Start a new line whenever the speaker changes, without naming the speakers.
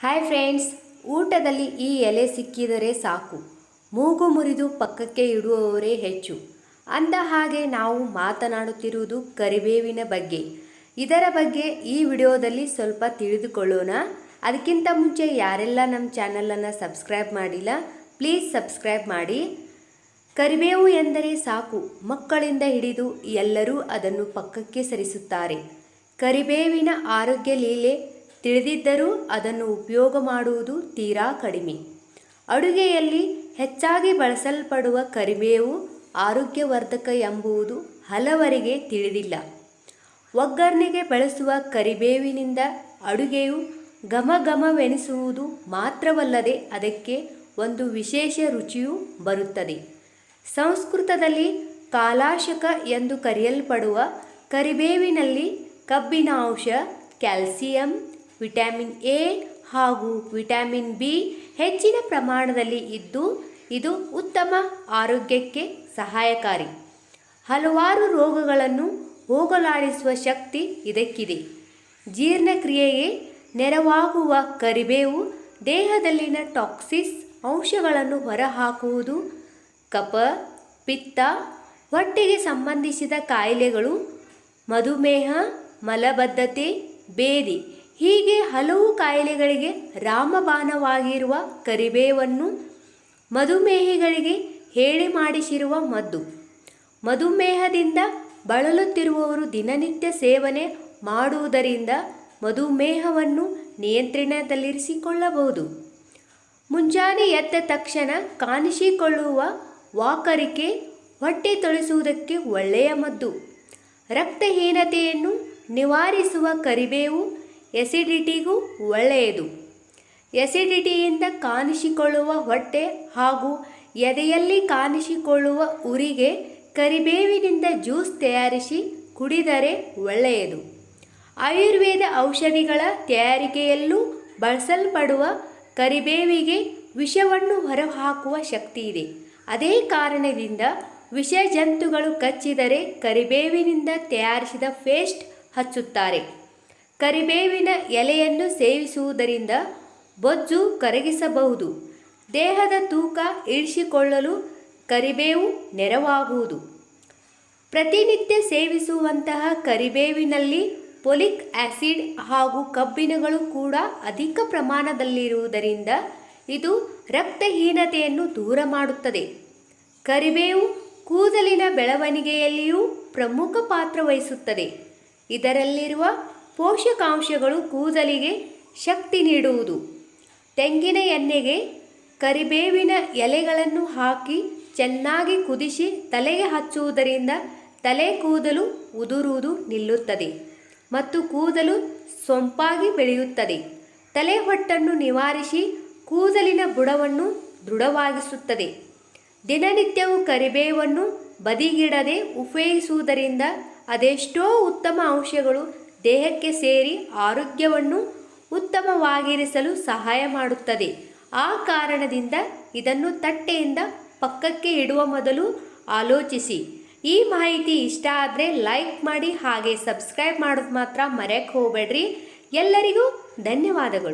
Hi friends ಊಟದಲ್ಲಿ ಈ ಎಲೆ ಸಿಕ್ಕಿದರೆ ಸಾಕು. ಮೂಗು ಮುರಿದು ಪಕ್ಕಕ್ಕೆ ಇಡುವವರೇ ಹೆಚ್ಚು. ಅಂದ ಹಾಗೆ ನಾವು ಮಾತನಾಡುತ್ತಿರುವುದು ಕರಿಬೇವಿನ ಬಗ್ಗೆ. ಇದರ ಬಗ್ಗೆ ಈ ವಿಡಿಯೋದಲ್ಲಿ ಸ್ವಲ್ಪ ತಿಳಿದುಕೊಳ್ಳೋಣ. ಅದಕ್ಕಿಂತ ಮುಂಚೆ ಯಾರೆಲ್ಲ ನಮ್ಮ ಚಾನಲನ್ನು ಸಬ್ಸ್ಕ್ರೈಬ್ ಮಾಡಿಲ್ಲ, ಪ್ಲೀಸ್ ಸಬ್ಸ್ಕ್ರೈಬ್ ಮಾಡಿ. ಕರಿಬೇವು ಎಂದರೆ ಸಾಕು. ಮಕ್ಕಳಿಂದ ಹಿಡಿದು ಎಲ್ಲರೂ ಅದನ್ನು ಪಕ್ಕಕ್ಕೆ ಸರಿಸುತ್ತಾರೆ. ಕರಿಬೇವಿನ ಆರೋಗ್ಯ ಲೀಲೆ ತಿಳಿದಿದ್ದರೂ ಅದನ್ನು ಉಪಯೋಗ ಮಾಡುವುದು ತೀರಾ ಕಡಿಮೆ. ಅಡುಗೆಯಲ್ಲಿ ಹೆಚ್ಚಾಗಿ ಬಳಸಲ್ಪಡುವ ಕರಿಬೇವು ಆರೋಗ್ಯವರ್ಧಕ ಎಂಬುದು ಹಲವರಿಗೆ ತಿಳಿದಿಲ್ಲ. ಒಗ್ಗರಣೆಗೆ ಬಳಸುವ ಕರಿಬೇವಿನಿಂದ ಅಡುಗೆಯು ಘಮಘಮವೆನಿಸುವುದು ಮಾತ್ರವಲ್ಲದೆ ಅದಕ್ಕೆ ಒಂದು ವಿಶೇಷ ರುಚಿಯೂ ಬರುತ್ತದೆ. ಸಂಸ್ಕೃತದಲ್ಲಿ ಕಾಲಾಶಕ ಎಂದು ಕರೆಯಲ್ಪಡುವ ಕರಿಬೇವಿನಲ್ಲಿ ಕಬ್ಬಿನಾಂಶ ಕ್ಯಾಲ್ಸಿಯಂ ವಿಟಮಿನ್ ಎ ಹಾಗೂ ವಿಟಮಿನ್ ಬಿ ಹೆಚ್ಚಿನ ಪ್ರಮಾಣದಲ್ಲಿ ಇದ್ದು, ಇದು ಉತ್ತಮ ಆರೋಗ್ಯಕ್ಕೆ ಸಹಾಯಕಾರಿ. ಹಲವಾರು ರೋಗಗಳನ್ನು ಹೋಗಲಾಡಿಸುವ ಶಕ್ತಿ ಇದಕ್ಕಿದೆ. ಜೀರ್ಣಕ್ರಿಯೆಗೆ ನೆರವಾಗುವ ಕರಿಬೇವು, ದೇಹದಲ್ಲಿನ ಟಾಕ್ಸಿಸ್ ಅಂಶಗಳನ್ನು ಹೊರಹಾಕುವುದು ಕಪ ಪಿತ್ತ, ಹೊಟ್ಟೆಗೆ ಸಂಬಂಧಿಸಿದ ಕಾಯಿಲೆಗಳು, ಮಧುಮೇಹ, ಮಲಬದ್ಧತೆ, ಬೇದಿ ಹೀಗೆ ಹಲವು ಕಾಯಿಲೆಗಳಿಗೆ ರಾಮಬಾಣವಾಗಿರುವ ಕರಿಬೇವನ್ನು ಮಧುಮೇಹಿಗಳಿಗೆ ಹೇಳಿ ಮಾಡಿಸಿರುವ ಮದ್ದು. ಮಧುಮೇಹದಿಂದ ಬಳಲುತ್ತಿರುವವರು ದಿನನಿತ್ಯ ಸೇವನೆ ಮಾಡುವುದರಿಂದ ಮಧುಮೇಹವನ್ನು ನಿಯಂತ್ರಣದಲ್ಲಿರಿಸಿಕೊಳ್ಳಬಹುದು. ಮುಂಜಾನೆ ಎದ್ದ ತಕ್ಷಣ ಕಾಣಿಸಿಕೊಳ್ಳುವ ವಾಕರಿಕೆ ಹೊಟ್ಟೆ ತೊಳೆಸುವುದಕ್ಕೆ ಒಳ್ಳೆಯ ಮದ್ದು. ರಕ್ತಹೀನತೆಯನ್ನು ನಿವಾರಿಸುವ ಕರಿಬೇವು ಎಸಿಡಿಟಿಗೂ ಒಳ್ಳೆಯದು. ಎಸಿಡಿಟಿಯಿಂದ ಕಾಣಿಸಿಕೊಳ್ಳುವ ಹೊಟ್ಟೆ ಹಾಗೂ ಎದೆಯಲ್ಲಿ ಕಾಣಿಸಿಕೊಳ್ಳುವ ಉರಿಗೆ ಕರಿಬೇವಿನಿಂದ ಜ್ಯೂಸ್ ತಯಾರಿಸಿ ಕುಡಿದರೆ ಒಳ್ಳೆಯದು. ಆಯುರ್ವೇದ ಔಷಧಿಗಳ ತಯಾರಿಕೆಯಲ್ಲೂ ಬಳಸಲ್ಪಡುವ ಕರಿಬೇವಿಗೆ ವಿಷವನ್ನು ಹೊರಹಾಕುವ ಶಕ್ತಿ ಇದೆ. ಅದೇ ಕಾರಣದಿಂದ ವಿಷ ಜಂತುಗಳು ಕಚ್ಚಿದರೆ ಕರಿಬೇವಿನಿಂದ ತಯಾರಿಸಿದ ಪೇಸ್ಟ್ ಹಚ್ಚುತ್ತಾರೆ. ಕರಿಬೇವಿನ ಎಲೆಯನ್ನು ಸೇವಿಸುವುದರಿಂದ ಬೊಜ್ಜು ಕರಗಿಸಬಹುದು. ದೇಹದ ತೂಕ ಇಳಿಸಿಕೊಳ್ಳಲು ಕರಿಬೇವು ನೆರವಾಗುವುದು. ಪ್ರತಿನಿತ್ಯ ಸೇವಿಸುವಂತಹ ಕರಿಬೇವಿನಲ್ಲಿ ಪೊಲಿಕ್ ಆಸಿಡ್ ಹಾಗೂ ಕಬ್ಬಿಣಗಳು ಕೂಡ ಅಧಿಕ ಪ್ರಮಾಣದಲ್ಲಿರುವುದರಿಂದ ಇದು ರಕ್ತಹೀನತೆಯನ್ನು ದೂರ ಮಾಡುತ್ತದೆ. ಕರಿಬೇವು ಕೂದಲಿನ ಬೆಳವಣಿಗೆಯಲ್ಲಿಯೂ ಪ್ರಮುಖ ಪಾತ್ರ ವಹಿಸುತ್ತದೆ. ಇದರಲ್ಲಿರುವ ಪೋಷಕಾಂಶಗಳು ಕೂದಲಿಗೆ ಶಕ್ತಿ ನೀಡುವುದು. ತೆಂಗಿನ ಎಣ್ಣೆಗೆ ಕರಿಬೇವಿನ ಎಲೆಗಳನ್ನು ಹಾಕಿ ಚೆನ್ನಾಗಿ ಕುದಿಸಿ ತಲೆಗೆ ಹಚ್ಚುವುದರಿಂದ ತಲೆ ಕೂದಲು ಉದುರುವುದು ನಿಲ್ಲುತ್ತದೆ ಮತ್ತು ಕೂದಲು ಸೊಂಪಾಗಿ ಬೆಳೆಯುತ್ತದೆ. ತಲೆ ಹೊಟ್ಟನ್ನು ನಿವಾರಿಸಿ ಕೂದಲಿನ ಬುಡವನ್ನು ದೃಢವಾಗಿಸುತ್ತದೆ. ದಿನನಿತ್ಯವೂ ಕರಿಬೇವನ್ನು ಬದಿಗಿಡದೆ ಉಪಯೋಗಿಸುವುದರಿಂದ ಅದೆಷ್ಟೋ ಉತ್ತಮ ಅಂಶಗಳು ದೇಹಕ್ಕೆ ಸೇರಿ ಆರೋಗ್ಯವನ್ನು ಉತ್ತಮವಾಗಿರಿಸಲು ಸಹಾಯ ಮಾಡುತ್ತದೆ. ಆ ಕಾರಣದಿಂದ ಇದನ್ನು ತಟ್ಟೆಯಿಂದ ಪಕ್ಕಕ್ಕೆ ಇಡುವ ಮೊದಲು ಆಲೋಚಿಸಿ. ಈ ಮಾಹಿತಿ ಇಷ್ಟ ಆದರೆ ಲೈಕ್ ಮಾಡಿ ಹಾಗೆ ಸಬ್ಸ್ಕ್ರೈಬ್ ಮಾಡೋದು ಮಾತ್ರ ಮರೆಯಕ್ಕೆ ಹೋಗಬೇಡ್ರಿ. ಎಲ್ಲರಿಗೂ ಧನ್ಯವಾದಗಳು.